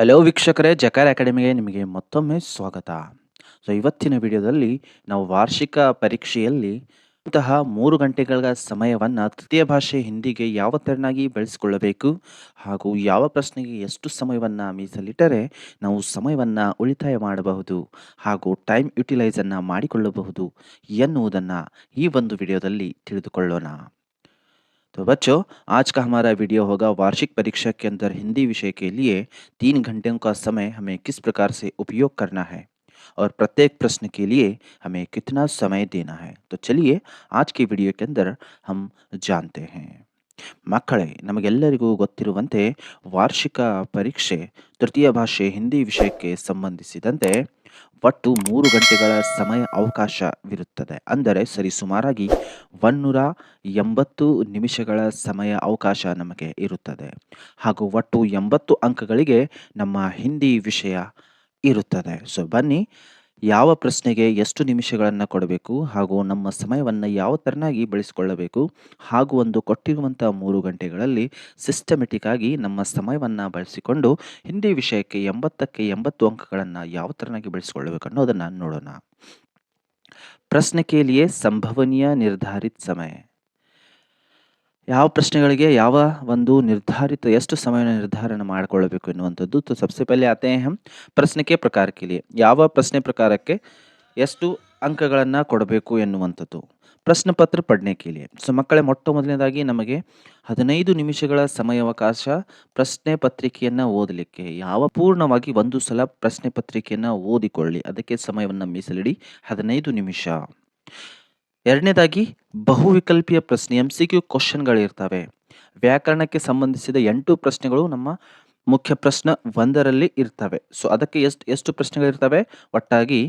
Hello ವೀಕ್ಷಕರೇ, ಜಕಾರ್ ಅಕಾಡೆಮಿಗೆ ನಿಮಗೆ ಮತ್ತೊಮ್ಮೆ ಸ್ವಾಗತ. ಸೊ ಇವತ್ತಿನ ವಿಡಿಯೋದಲ್ಲಿ ನಾವು ವಾರ್ಷಿಕ ಪರೀಕ್ಷೆಯಲ್ಲಿ ಇಂತಹ ಮೂರು ಗಂಟೆಗಳ ಸಮಯವನ್ನು ತೃತೀಯ ಭಾಷೆ ಹಿಂದಿಗೆ ಯಾವ ತೆರನಾಗಿ ಬೆಳೆಸಿಕೊಳ್ಳಬೇಕು ಹಾಗೂ ಯಾವ ಪ್ರಶ್ನೆಗೆ ಎಷ್ಟು ಸಮಯವನ್ನು ಮೀಸಲಿಟ್ಟರೆ ನಾವು ಸಮಯವನ್ನು ಉಳಿತಾಯ ಮಾಡಬಹುದು ಹಾಗೂ ಟೈಮ್ ಯುಟಿಲೈಸನ್ನು ಮಾಡಿಕೊಳ್ಳಬಹುದು ಎನ್ನುವುದನ್ನು ಈ ಒಂದು ವಿಡಿಯೋದಲ್ಲಿ ತಿಳಿದುಕೊಳ್ಳೋಣ. तो बच्चों आज का हमारा वीडियो होगा वार्षिक परीक्षा के अंदर हिंदी विषय के लिए तीन घंटों का समय हमें किस प्रकार से उपयोग करना है और प्रत्येक प्रश्न के लिए हमें कितना समय देना है तो चलिए आज की विडियो के अंदर हम जानते हैं ಮಕ್ಕಳೇ ನಮಗೆಲ್ಲರಿಗೂ ಗೊತ್ತಿರುವಂತೆ ವಾರ್ಷಿಕ ಪರೀಕ್ಷೆ ತೃತೀಯ ಭಾಷೆ ಹಿಂದಿ ವಿಷಯಕ್ಕೆ ಸಂಬಂಧಿಸಿದಂತೆ ಒಟ್ಟು ಮೂರು ಗಂಟೆಗಳ ಸಮಯ ಅವಕಾಶವಿರುತ್ತದೆ. ಅಂದರೆ ಸರಿಸುಮಾರಾಗಿ ಒನ್ನೂರ ಎಂಬತ್ತು ನಿಮಿಷಗಳ ಸಮಯ ಅವಕಾಶ ನಮಗೆ ಇರುತ್ತದೆ. ಹಾಗೂ ಒಟ್ಟು ಎಂಬತ್ತು ಅಂಕಗಳಿಗೆ ನಮ್ಮ ಹಿಂದಿ ವಿಷಯ ಇರುತ್ತದೆ. ಸೊ ಬನ್ನಿ. ಯಾವ ಪ್ರಶ್ನೆಗೆ ಎಷ್ಟು ನಿಮಿಷಗಳನ್ನು ಕೊಡಬೇಕು ಹಾಗೂ ನಮ್ಮ ಸಮಯವನ್ನು ಯಾವ ಥರನಾಗಿ ಬಳಸಿಕೊಳ್ಳಬೇಕು ಹಾಗೂ ಒಂದು ಕೊಟ್ಟಿರುವಂಥ ಮೂರು ಗಂಟೆಗಳಲ್ಲಿ ಸಿಸ್ಟಮೆಟಿಕ್ ಆಗಿ ನಮ್ಮ ಸಮಯವನ್ನು ಬಳಸಿಕೊಂಡು ಹಿಂದಿ ವಿಷಯಕ್ಕೆ ಎಂಬತ್ತಕ್ಕೆ ಎಂಬತ್ತು ಅಂಕಗಳನ್ನು ಯಾವ ಥರನಾಗಿ ಬಳಸಿಕೊಳ್ಳಬೇಕು ಅನ್ನೋದನ್ನು ನೋಡೋಣ. ಪ್ರಶ್ನೆ ಕೇಳಿಯೇ ಸಂಭವನೀಯ ನಿರ್ಧಾರಿತ ಸಮಯ. ಯಾವ ಪ್ರಶ್ನೆಗಳಿಗೆ ಯಾವ ಒಂದು ನಿರ್ಧಾರಿತ ಎಷ್ಟು ಸಮಯನ ನಿರ್ಧಾರಣ ಮಾಡಿಕೊಳ್ಳಬೇಕು ಎನ್ನುವಂಥದ್ದು तो सबसे पहले आते हैं हम ಪ್ರಶ್ನೆ के ಪ್ರಕಾರ के लिए ಯಾವ ಪ್ರಶ್ನೆ ಪ್ರಕಾರಕ್ಕೆ ಎಷ್ಟು ಅಂಕಗಳನ್ನು ಕೊಡಬೇಕು ಎನ್ನುವಂಥದ್ದು ಪ್ರಶ್ನೆ ಪತ್ರ ಪಡ್ನೆ के लिए ಸೊ ಮಕ್ಕಳೇ ಮೊಟ್ಟ ಮೊದಲನೇದಾಗಿ ನಮಗೆ ಹದಿನೈದು ನಿಮಿಷಗಳ ಸಮಯಾವಕಾಶ ಪ್ರಶ್ನೆ ಪತ್ರಿಕೆಯನ್ನು ಓದಲಿಕ್ಕೆ ಯಾವ ಪೂರ್ಣವಾಗಿ ಒಂದು ಸಲ ಪ್ರಶ್ನೆ ಪತ್ರಿಕೆಯನ್ನು ಓದಿಕೊಳ್ಳಿ ಅದಕ್ಕೆ ಸಮಯವನ್ನು ಮೀಸಲಿಡಿ ಹದಿನೈದು ನಿಮಿಷ ಎರಡನೇದಾಗಿ, ಬಹುವಿಕಲ್ಪೀಯ ಪ್ರಶ್ನೆ ಎಂ ಸಿ ಕ್ಯೂ ಕ್ವಶನ್ಗಳಿರ್ತವೆ ವ್ಯಾಕರಣಕ್ಕೆ ಸಂಬಂಧಿಸಿದ ಎಂಟು ಪ್ರಶ್ನೆಗಳು ನಮ್ಮ ಮುಖ್ಯ ಪ್ರಶ್ನೆ ಒಂದರಲ್ಲಿ ಇರ್ತವೆ. ಸೊ ಅದಕ್ಕೆ ಎಷ್ಟು ಎಷ್ಟು ಪ್ರಶ್ನೆಗಳಿರ್ತವೆ? ಒಟ್ಟಾಗಿ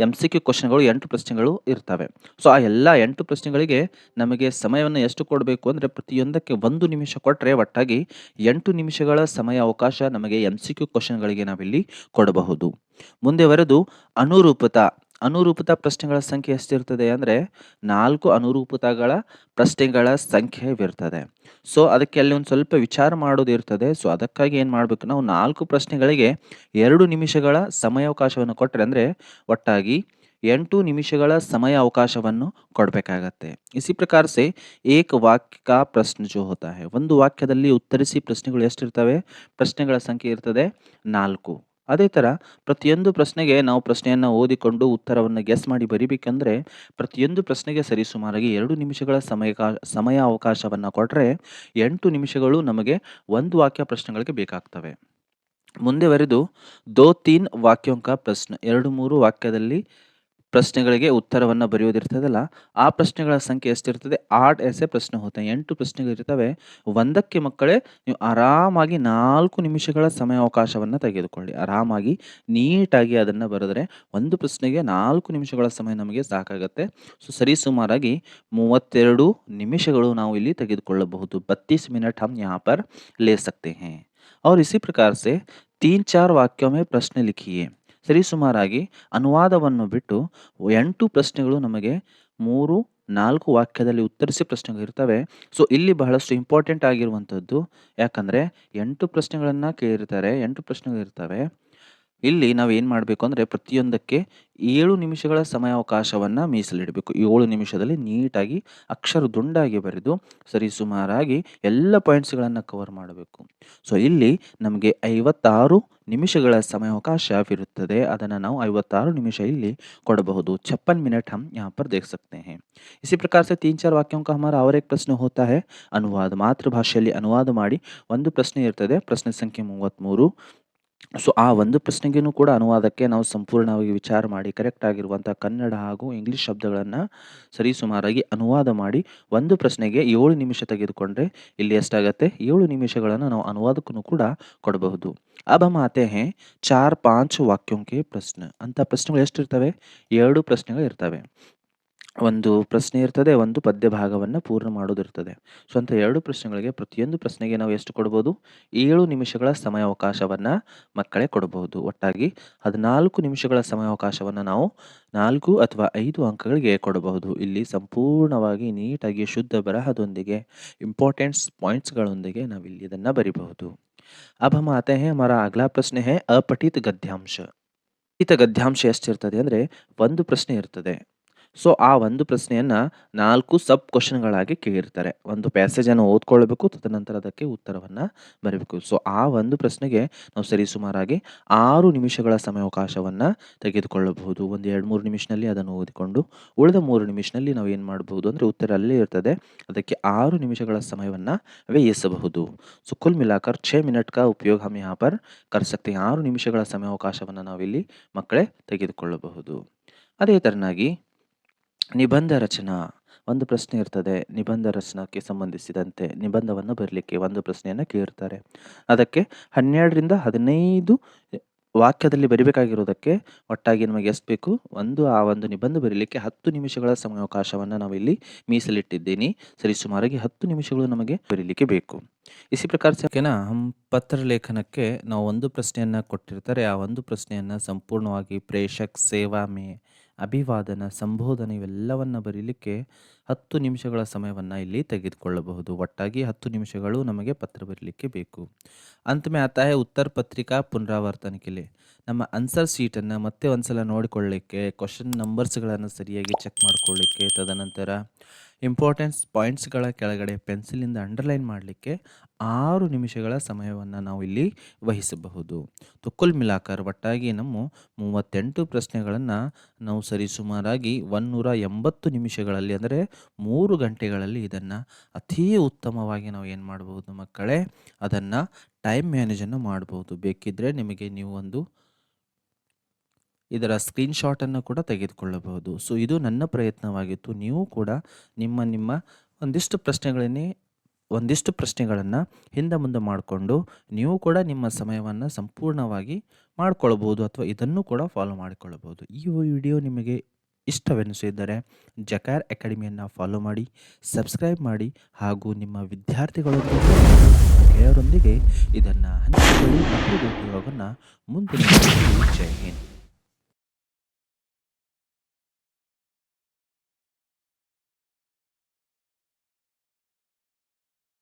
ಎಂ ಸಿ ಕ್ಯೂ ಕ್ವಶನ್ಗಳು ಎಂಟು ಪ್ರಶ್ನೆಗಳು ಇರ್ತವೆ. ಸೊ ಆ ಎಲ್ಲ ಎಂಟು ಪ್ರಶ್ನೆಗಳಿಗೆ ನಮಗೆ ಸಮಯವನ್ನು ಎಷ್ಟು ಕೊಡಬೇಕು ಅಂದರೆ ಪ್ರತಿಯೊಂದಕ್ಕೆ ಒಂದು ನಿಮಿಷ ಕೊಟ್ಟರೆ ಒಟ್ಟಾಗಿ ಎಂಟು ನಿಮಿಷಗಳ ಸಮಯ ಅವಕಾಶ ನಮಗೆ ಎಂ ಸಿ ಕ್ಯೂ ಕ್ವಶನ್ಗಳಿಗೆ ನಾವಿಲ್ಲಿ ಕೊಡಬಹುದು. ಮುಂದೆ ಬರೆದು, ಅನುರೂಪತ ಅನುರೂಪತ ಪ್ರಶ್ನೆಗಳ ಸಂಖ್ಯೆ ಎಷ್ಟಿರ್ತದೆ ಅಂದರೆ ನಾಲ್ಕು ಅನುರೂಪತಗಳ ಪ್ರಶ್ನೆಗಳ ಸಂಖ್ಯೆವಿರ್ತದೆ ಸೊ ಅದಕ್ಕೆ ಅಲ್ಲಿ ಒಂದು ಸ್ವಲ್ಪ ವಿಚಾರ ಮಾಡೋದು ಇರ್ತದೆ. ಸೊ ಅದಕ್ಕಾಗಿ ಏನು ಮಾಡಬೇಕು? ನಾವು ನಾಲ್ಕು ಪ್ರಶ್ನೆಗಳಿಗೆ ಎರಡು ನಿಮಿಷಗಳ ಸಮಯಾವಕಾಶವನ್ನು ಕೊಟ್ಟರೆ ಅಂದರೆ ಒಟ್ಟಾಗಿ ಎಂಟು ನಿಮಿಷಗಳ ಸಮಯ ಅವಕಾಶವನ್ನು ಕೊಡಬೇಕಾಗತ್ತೆ. ಇಸಿ ಪ್ರಕಾರ ಸೆ, ಏಕ ವಾಕ್ಯ ಪ್ರಶ್ನ ಜೋ ಹೋತಾ ಒಂದು ವಾಕ್ಯದಲ್ಲಿ ಉತ್ತರಿಸಿ ಪ್ರಶ್ನೆಗಳು ಎಷ್ಟಿರ್ತವೆ? ಪ್ರಶ್ನೆಗಳ ಸಂಖ್ಯೆ ಇರ್ತದೆ ನಾಲ್ಕು. ಅದೇ ಥರ ಪ್ರತಿಯೊಂದು ಪ್ರಶ್ನೆಗೆ ನಾವು ಪ್ರಶ್ನೆಯನ್ನು ಓದಿಕೊಂಡು ಉತ್ತರವನ್ನು ಗೆಸ್ ಮಾಡಿ ಬರಿಬೇಕಂದ್ರೆ ಪ್ರತಿಯೊಂದು ಪ್ರಶ್ನೆಗೆ ಸರಿಸುಮಾರಾಗಿ ಎರಡು ನಿಮಿಷಗಳ ಸಮಯ ಸಮಯ ಅವಕಾಶವನ್ನು ಕೊಟ್ಟರೆ ಎಂಟು ನಿಮಿಷಗಳು ನಮಗೆ ಒಂದು ವಾಕ್ಯ ಪ್ರಶ್ನೆಗಳಿಗೆ ಬೇಕಾಗ್ತವೆ. ಮುಂದೆ ಬರೆದು ದೋ ತೀನ್ ವಾಕ್ಯೋಂಕ ಪ್ರಶ್ನೆ, ಎರಡು ಮೂರು ವಾಕ್ಯದಲ್ಲಿ ಪ್ರಶ್ನೆಗಳಿಗೆ ಉತ್ತರವನ್ನು ಬರೆಯೋದಿರ್ತದಲ್ಲ ಆ ಪ್ರಶ್ನೆಗಳ ಸಂಖ್ಯೆ ಎಷ್ಟಿರ್ತದೆ ಆಟ್ ಎಸೆ ಪ್ರಶ್ನೆ ಹೋಗ್ತವೆ ಎಂಟು ಪ್ರಶ್ನೆಗಳಿರ್ತವೆ ಒಂದಕ್ಕೆ ಮಕ್ಕಳೇ ನೀವು ಆರಾಮಾಗಿ ನಾಲ್ಕು ನಿಮಿಷಗಳ ಸಮಯಾವಕಾಶವನ್ನು ತೆಗೆದುಕೊಳ್ಳಿ ಆರಾಮಾಗಿ ನೀಟಾಗಿ ಅದನ್ನು ಬರೆದ್ರೆ ಒಂದು ಪ್ರಶ್ನೆಗೆ ನಾಲ್ಕು ನಿಮಿಷಗಳ ಸಮಯ ನಮಗೆ ಸಾಕಾಗುತ್ತೆ ಸೊ ಸರಿಸುಮಾರಾಗಿ ಮೂವತ್ತೆರಡು ನಿಮಿಷಗಳು ನಾವು ಇಲ್ಲಿ ತೆಗೆದುಕೊಳ್ಳಬಹುದು ಬತ್ತೀಸ್ ಮಿನಟ್ ಹಮ್ यहाँ पर ले सकते हैं और इसी प्रकार से तीन चार वाक्यों में प्रश्न लिखिए ಸರಿಸುಮಾರಾಗಿ ಅನುವಾದವನ್ನು ಬಿಟ್ಟು ಎಂಟು ಪ್ರಶ್ನೆಗಳು ನಮಗೆ ಮೂರು, ನಾಲ್ಕು ವಾಕ್ಯದಲ್ಲಿ ಉತ್ತರಿಸಿ ಪ್ರಶ್ನೆಗಳು ಇರ್ತವೆ. ಸೊ ಇಲ್ಲಿ ಬಹಳಷ್ಟು ಇಂಪಾರ್ಟೆಂಟ್ ಆಗಿರುವಂಥದ್ದು ಯಾಕಂದರೆ ಎಂಟು ಪ್ರಶ್ನೆಗಳನ್ನು ಕೇಳಿರ್ತಾರೆ, ಎಂಟು ಪ್ರಶ್ನೆಗಳಿರ್ತವೆ ಇಲ್ಲಿ ನಾವು ಏನು ಮಾಡಬೇಕು ಅಂದರೆ ಪ್ರತಿಯೊಂದಕ್ಕೆ ಏಳು ನಿಮಿಷಗಳ ಸಮಯಾವಕಾಶವನ್ನು ಮೀಸಲಿಡಬೇಕು ಏಳು ನಿಮಿಷದಲ್ಲಿ ನೀಟಾಗಿ ಅಕ್ಷರ ದುಂಡಾಗಿ ಬರೆದು ಸರಿಸುಮಾರಾಗಿ ಎಲ್ಲ ಪಾಯಿಂಟ್ಸ್ಗಳನ್ನು ಕವರ್ ಮಾಡಬೇಕು ಸೊ ಇಲ್ಲಿ ನಮಗೆ ಐವತ್ತಾರು ನಿಮಿಷಗಳ ಸಮಯಾವಕಾಶವಿರುತ್ತದೆ ಅದನ್ನು ನಾವು ಐವತ್ತಾರು ನಿಮಿಷ ಇಲ್ಲಿ ಕೊಡಬಹುದು छप्पन मिनट हम यहाँ पर देख सकते हैं इसी प्रकार से तीन चार वाक्यों का हमारा और एक प्रश्न होता है ಅನುವಾದ ಮಾತೃಭಾಷೆಯಲ್ಲಿ ಅನುವಾದ ಮಾಡಿ ಒಂದು ಪ್ರಶ್ನೆ ಇರ್ತದೆ ಪ್ರಶ್ನೆ ಸಂಖ್ಯೆ ಮೂವತ್ತ್ಮೂರು ಸೊ, ಆ ಒಂದು ಪ್ರಶ್ನೆಗೂ ಕೂಡ ಅನುವಾದಕ್ಕೆ ನಾವು ಸಂಪೂರ್ಣವಾಗಿ ವಿಚಾರ ಮಾಡಿ ಕರೆಕ್ಟ್ ಕರೆಕ್ಟಾಗಿರುವಂಥ ಕನ್ನಡ ಹಾಗೂ ಇಂಗ್ಲೀಷ್ ಶಬ್ದಗಳನ್ನು ಸರಿಸುಮಾರಾಗಿ ಅನುವಾದ ಮಾಡಿ, ಒಂದು ಪ್ರಶ್ನೆಗೆ ಏಳು ನಿಮಿಷ ತೆಗೆದುಕೊಂಡ್ರೆ ಇಲ್ಲಿ ಎಷ್ಟಾಗತ್ತೆ? ಏಳು ನಿಮಿಷಗಳನ್ನು ನಾವು ಅನುವಾದಕ್ಕೂ ಕೂಡ ಕೊಡಬಹುದು. ಅಬ ಮಾತೆ ಹೇ ಚಾರ್ ಪಾಂಚ್ ವಾಕ್ಯೋಂಕೆ ಪ್ರಶ್ನೆ ಅಂಥ ಪ್ರಶ್ನೆಗಳು ಎಷ್ಟಿರ್ತವೆ? ಎರಡು ಪ್ರಶ್ನೆಗಳು ಇರ್ತವೆ. ಒಂದು ಪ್ರಶ್ನೆ ಇರ್ತದೆ, ಒಂದು ಪದ್ಯ ಭಾಗವನ್ನು ಪೂರ್ಣ ಮಾಡೋದಿರ್ತದೆ ಸೊ ಅಂಥ ಎರಡು ಪ್ರಶ್ನೆಗಳಿಗೆ ಪ್ರತಿಯೊಂದು ಪ್ರಶ್ನೆಗೆ ನಾವು ಎಷ್ಟು ಕೊಡ್ಬೋದು? ಏಳು ನಿಮಿಷಗಳ ಸಮಯಾವಕಾಶವನ್ನು ಮಕ್ಕಳೇ ಕೊಡಬಹುದು ಒಟ್ಟಾಗಿ ಹದಿನಾಲ್ಕು ನಿಮಿಷಗಳ ಸಮಯಾವಕಾಶವನ್ನು ನಾವು ನಾಲ್ಕು ಅಥವಾ ಐದು ಅಂಕಗಳಿಗೆ ಕೊಡಬಹುದು ಇಲ್ಲಿ ಸಂಪೂರ್ಣವಾಗಿ ನೀಟಾಗಿ ಶುದ್ಧ ಬರಹದೊಂದಿಗೆ ಇಂಪಾರ್ಟೆಂಟ್ಸ್ ಪಾಯಿಂಟ್ಸ್ಗಳೊಂದಿಗೆ ನಾವಿಲ್ಲಿ ಇದನ್ನು ಬರಿಬಹುದು. ಅಬ್ ಮಾತೆ ಹೇ ಮರ, ಅಗ್ಲಾ ಪ್ರಶ್ನೆ ಹೇ ಅಪಠಿತ ಗದ್ಯಾಂಶ. ಪಠಿತ ಗದ್ಯಾಂಶ ಎಷ್ಟಿರ್ತದೆ ಅಂದರೆ ಒಂದು ಪ್ರಶ್ನೆ ಇರ್ತದೆ. ಸೊ ಆ ಒಂದು ಪ್ರಶ್ನೆಯನ್ನು ನಾಲ್ಕು ಸಬ್ ಕ್ವಶನ್ಗಳಾಗಿ ಕೇಳಿರ್ತಾರೆ. ಒಂದು ಪ್ಯಾಸೇಜನ್ನು ಓದ್ಕೊಳ್ಬೇಕು, ತದನಂತರ ಅದಕ್ಕೆ ಉತ್ತರವನ್ನು ಬರಬೇಕು. ಸೊ ಆ ಒಂದು ಪ್ರಶ್ನೆಗೆ ನಾವು ಸರಿಸುಮಾರಾಗಿ ಆರು ನಿಮಿಷಗಳ ಸಮಯಾವಕಾಶವನ್ನು ತೆಗೆದುಕೊಳ್ಳಬಹುದು. ಒಂದು ಎರಡು ಮೂರು ನಿಮಿಷದಲ್ಲಿ ಅದನ್ನು ಓದಿಕೊಂಡು, ಉಳಿದ ಮೂರು ನಿಮಿಷದಲ್ಲಿ ನಾವು ಏನು ಮಾಡಬಹುದು ಅಂದರೆ ಉತ್ತರ ಅಲ್ಲೇ ಇರ್ತದೆ. ಅದಕ್ಕೆ ಆರು ನಿಮಿಷಗಳ ಸಮಯವನ್ನು ವ್ಯಯಿಸಬಹುದು. ಸೊ ಕುಲ್ ಮಿಲಾಕರ್, ಛೇ ಮಿನಟ್ ಕಾ ಉಪಯೋಗ ಹಮ್ ಯಹಾ ಪರ್ ಕರ್ ಸಕ್ತೆ हैं. ಆರು ನಿಮಿಷಗಳ ಸಮಯಾವಕಾಶವನ್ನು ನಾವಿಲ್ಲಿ ಮಕ್ಕಳೇ ತೆಗೆದುಕೊಳ್ಳಬಹುದು. ಅದೇ ತೆರನಾಗಿ ನಿಬಂಧ ರಚನಾ ಒಂದು ಪ್ರಶ್ನೆ ಇರ್ತದೆ. ನಿಬಂಧ ರಚನಾಕ್ಕೆ ಸಂಬಂಧಿಸಿದಂತೆ ನಿಬಂಧವನ್ನು ಬರಲಿಕ್ಕೆ ಒಂದು ಪ್ರಶ್ನೆಯನ್ನು ಕೇಳಿರ್ತಾರೆ ಅದಕ್ಕೆ ಹನ್ನೆರಡರಿಂದ ಹದಿನೈದು ವಾಕ್ಯದಲ್ಲಿ ಬರಿಬೇಕಾಗಿರೋದಕ್ಕೆ ಒಟ್ಟಾಗಿ ನಮಗೆ ಎಷ್ಟು ಬೇಕು? ಒಂದು, ಆ ಒಂದು ನಿಬಂಧ ಬರೀಲಿಕ್ಕೆ ಹತ್ತು ನಿಮಿಷಗಳ ಸಮಯಾವಕಾಶವನ್ನು ನಾವಿಲ್ಲಿ ಮೀಸಲಿಟ್ಟಿದ್ದೀನಿ. ಸರಿಸುಮಾರಾಗಿ ಹತ್ತು ನಿಮಿಷಗಳು ನಮಗೆ ಬರೀಲಿಕ್ಕೆ ಬೇಕು. ಇಸಿ ಪ್ರಕಾರ ಹಮ್ ಪತ್ರ ಲೇಖನಕ್ಕೆ ನಾವು ಒಂದು ಪ್ರಶ್ನೆಯನ್ನು ಕೊಟ್ಟಿರ್ತಾರೆ. ಆ ಒಂದು ಪ್ರಶ್ನೆಯನ್ನು ಸಂಪೂರ್ಣವಾಗಿ ಪ್ರೇಷಕ್ ಸೇವಾ ಮೇ ಅಭಿವಾದನ, ಸಂಬೋಧನೆ ಇವೆಲ್ಲವನ್ನು ಬರೀಲಿಕ್ಕೆ ಹತ್ತು ನಿಮಿಷಗಳ ಸಮಯವನ್ನು ಇಲ್ಲಿ ತೆಗೆದುಕೊಳ್ಳಬಹುದು. ಒಟ್ಟಾಗಿ ಹತ್ತು ನಿಮಿಷಗಳು ನಮಗೆ ಪತ್ರ ಬರೀಲಿಕ್ಕೆ ಬೇಕು. ಅಂತ ಆತಾಯ ಉತ್ತರ ಪತ್ರಿಕಾ ಪುನರಾವರ್ತನಕ್ಕೆ ನಮ್ಮ ಆನ್ಸರ್ ಶೀಟನ್ನು ಮತ್ತೆ ಒಂದ್ಸಲ ನೋಡಿಕೊಳ್ಳಿಕ್ಕೆ ಕ್ವಶನ್ ನಂಬರ್ಸ್ಗಳನ್ನು ಸರಿಯಾಗಿ ಚೆಕ್ ಮಾಡಿಕೊಳ್ಳಿಕ್ಕೆ, ತದನಂತರ ಇಂಪಾರ್ಟೆನ್ಸ್ ಪಾಯಿಂಟ್ಸ್ಗಳ ಕೆಳಗಡೆ ಪೆನ್ಸಿಲಿಂದ ಅಂಡರ್ಲೈನ್ ಮಾಡಲಿಕ್ಕೆ ಆರು ನಿಮಿಷಗಳ ಸಮಯವನ್ನು ನಾವು ಇಲ್ಲಿ ವಹಿಸಬಹುದು. ತುಕುಲ್ ಮಿಲಾಕರ್ ಒಟ್ಟಾಗಿ ನಮ್ಮ ಮೂವತ್ತೆಂಟು ಪ್ರಶ್ನೆಗಳನ್ನು ನಾವು ಸರಿಸುಮಾರಾಗಿ ಒನ್ನೂರ ಎಂಬತ್ತು ನಿಮಿಷಗಳಲ್ಲಿ ಅಂದರೆ ಮೂರು ಗಂಟೆಗಳಲ್ಲಿ ಇದನ್ನು ಅತೀ ಉತ್ತಮವಾಗಿ ನಾವು ಏನು ಮಾಡಬಹುದು ಮಕ್ಕಳೇ? ಅದನ್ನು ಟೈಮ್ ಮ್ಯಾನೇಜನ್ನು ಮಾಡ್ಬೋದು ಬೇಕಿದ್ದರೆ ನಿಮಗೆ ನೀವು ಒಂದು ಇದರ ಸ್ಕ್ರೀನ್‌ಶಾಟನ್ನು ಕೂಡ ತೆಗೆದುಕೊಳ್ಳಬಹುದು. ಸೊ ಇದು ನನ್ನ ಪ್ರಯತ್ನವಾಗಿತ್ತು. ನೀವು ಕೂಡ ನಿಮ್ಮ ನಿಮ್ಮ ಒಂದಿಷ್ಟು ಪ್ರಶ್ನೆಗಳನ್ನೇ ಒಂದಿಷ್ಟು ಪ್ರಶ್ನೆಗಳನ್ನು ಹಿಂದೆ ಮುಂದೆ ಮಾಡಿಕೊಂಡು ನೀವು ಕೂಡ ನಿಮ್ಮ ಸಮಯವನ್ನು ಸಂಪೂರ್ಣವಾಗಿ ಮಾಡಿಕೊಳ್ಬೋದು ಅಥವಾ ಇದನ್ನು ಕೂಡ ಫಾಲೋ ಮಾಡಿಕೊಳ್ಳಬಹುದು. ಈ ವಿಡಿಯೋ ನಿಮಗೆ ಇಷ್ಟವೆನಿಸಿದ್ದರೆ ಜಕಾರ್ ಅಕಾಡೆಮಿಯನ್ನು ಫಾಲೋ ಮಾಡಿ, ಸಬ್ಸ್ಕ್ರೈಬ್ ಮಾಡಿ ಹಾಗೂ ನಿಮ್ಮ ವಿದ್ಯಾರ್ಥಿಗಳೊಂದಿಗೆ ಗೆಳೆಯರೊಂದಿಗೆ ಇದನ್ನು ಹಂಚಿಕೊಳ್ಳಿ ಮತ್ತು ಉಪಯೋಗವನ್ನು ಮುಂದಿನ ಜೈ ಹಿಂದ್.